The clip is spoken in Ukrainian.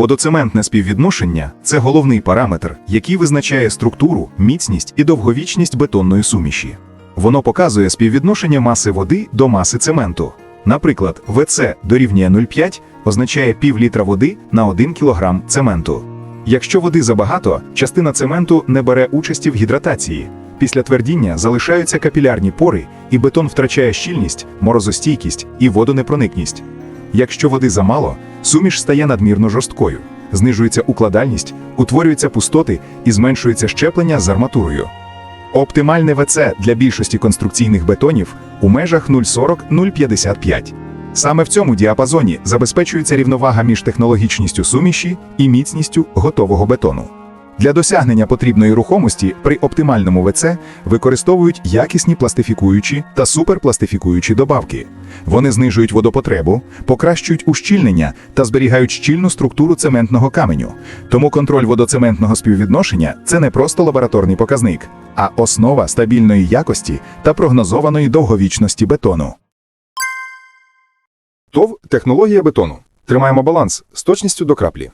Водоцементне співвідношення це головний параметр, який визначає структуру, міцність і довговічність бетонної суміші. Воно показує співвідношення маси води до маси цементу. Наприклад, ВЦ дорівнює 0,5 означає пів літра води на 1 кг цементу. Якщо води забагато, частина цементу не бере участі в гідратації. Після твердіння залишаються капілярні пори, і бетон втрачає щільність, морозостійкість і водонепроникність. Якщо води замало, суміш стає надмірно жорсткою, знижується укладальність, утворюються пустоти і зменшується щеплення з арматурою. Оптимальне ВЦ для більшості конструкційних бетонів у межах 0,40-0,55. Саме в цьому діапазоні забезпечується рівновага між технологічністю суміші і міцністю готового бетону. Для досягнення потрібної рухомості при оптимальному ВЦ використовують якісні пластифікуючі та суперпластифікуючі добавки. Вони знижують водопотребу, покращують ущільнення та зберігають щільну структуру цементного каменю. Тому контроль водоцементного співвідношення це не просто лабораторний показник, а основа стабільної якості та прогнозованої довговічності бетону. ТОВ технологія бетону. Тримаємо баланс з точністю до краплі.